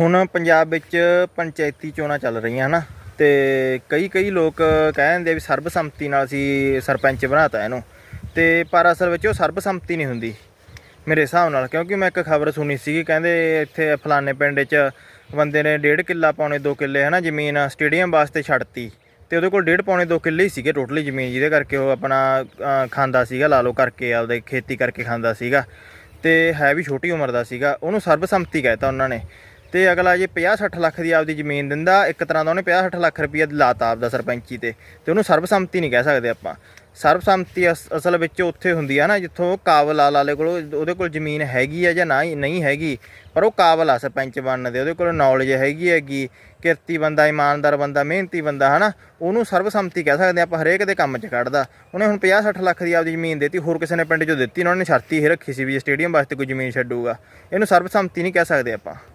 ਹੁਣ ਪੰਜਾਬ ਵਿੱਚ ਪੰਚਾਇਤੀ ਚੋਣਾਂ ਚੱਲ ਰਹੀਆਂ ਹਨਾ, ਤੇ ਕਈ ਕਈ ਲੋਕ ਕਹਿ ਦਿੰਦੇ ਵੀ ਸਰਬਸੰਮਤੀ ਨਾਲ ਅਸੀਂ ਸਰਪੰਚ ਬਣਾਤਾ ਇਹਨੂੰ, ਤੇ ਪਰ ਅਸਲ ਵਿੱਚ ਉਹ ਸਰਬਸੰਮਤੀ ਨਹੀਂ ਹੁੰਦੀ, ਮੇਰੇ ਹਿਸਾਬ ਨਾਲ, ਕਿਉਂਕਿ ਮੈਂ ਇੱਕ ਖਬਰ ਸੁਣੀ ਸੀਗੀ, ਕਹਿੰਦੇ ਇੱਥੇ ਫਲਾਣੇ ਪਿੰਡ 'ਚ ਬੰਦੇ ਨੇ ਡੇਢ ਕਿੱਲਾ ਪੌਣੇ 2 ਕਿੱਲੇ ਹਨਾ ਜ਼ਮੀਨ ਸਟੇਡੀਅਮ ਵਾਸਤੇ ਛੱਡਤੀ, ਤੇ ਉਹਦੇ ਕੋਲ ਡੇਢ ਪੌਣੇ 2 ਕਿੱਲੇ ਹੀ ਸੀਗੇ ਟੋਟਲੀ ਜ਼ਮੀਨ, ਜਿਹਦੇ ਕਰਕੇ ਉਹ ਆਪਣਾ ਖਾਂਦਾ ਸੀਗਾ, ਲਾ ਲਓ ਕਰਕੇ ਆਪਦੇ ਖੇਤੀ ਕਰਕੇ ਖਾਂਦਾ ਸੀਗਾ, ਤੇ ਹੈ ਵੀ ਛੋਟੀ ਉਮਰ ਦਾ ਸੀਗਾ, ਉਹਨੂੰ ਸਰਬਸੰਮਤੀ ਕਹਿਤਾ ਉਹਨਾਂ ਨੇ ਤੇ ਅਗਲਾ ਜੇ 50-60 ਲੱਖ ਦੀ ਆਪਦੀ ਜ਼ਮੀਨ ਦਿੰਦਾ, ਇੱਕ ਤਰ੍ਹਾਂ ਦਾ ਉਹਨੇ 50-60 ਲੱਖ ਰੁਪਈਆ ਲਾਤਾ ਆਪਦਾ ਸਰਪੰਚੀ ਤੇ। ਤੇ ਉਹਨੂੰ ਸਰਬਸੰਮਤੀ ਨਹੀਂ ਕਹਿ ਸਕਦੇ ਆਪਾਂ। ਸਰਬਸੰਮਤੀ ਅਸ- ਅਸਲ ਵਿੱਚ ਉੱਥੇ ਹੁੰਦੀ ਆ ਨਾ, ਜਿੱਥੋਂ ਕਾਬਲ ਆ ਲਾਲੇ ਕੋਲ, ਉਹਦੇ ਕੋਲ ਜ਼ਮੀਨ ਹੈਗੀ ਆ ਜਾਂ ਨਾ, ਨਹੀਂ ਹੈਗੀ, ਪਰ ਉਹ ਕਾਬਲ ਆ ਸਰਪੰਚ ਬਣਨ ਦੇ, ਉਹਦੇ ਕੋਲ ਨੌਲੇਜ ਹੈਗੀ ਹੈਗੀ, ਕਿਰਤੀ ਬੰਦਾ, ਇਮਾਨਦਾਰ ਬੰਦਾ, ਮਿਹਨਤੀ ਬੰਦਾ, ਹਨਾ? ਉਹਨੂੰ ਸਰਬਸੰਮਤੀ ਕਹਿ ਸਕਦੇ ਆਪਾਂ ਹਰੇਕ ਦੇ ਕੰਮ 'ਚ ਕੱਢਦਾ। ਉਹਨੇ ਹੁਣ 50-60 ਲੱਖ ਦੀ ਆਪਦੀ ਜ਼ਮੀਨ ਦਿੱਤੀ, ਹੋਰ ਕਿਸੇ ਨੇ ਪਿੰਡ 'ਚੋਂ ਦਿੱਤੀ ਉਹਨਾਂ ਨੇ ਸ਼ਰਤੀ ਇਹ ਰੱਖੀ ਸੀ ਵੀ ਸਟੇਡੀਅਮ ਵਾਸਤੇ ਕੋਈ ਜ਼ਮੀਨ ਛੱਡੂਗਾ। ਇਹਨੂੰ ਸਰਬਸੰਮਤੀ ਨਹੀਂ ਕਹਿ ਸਕਦੇ ਆਪਾਂ।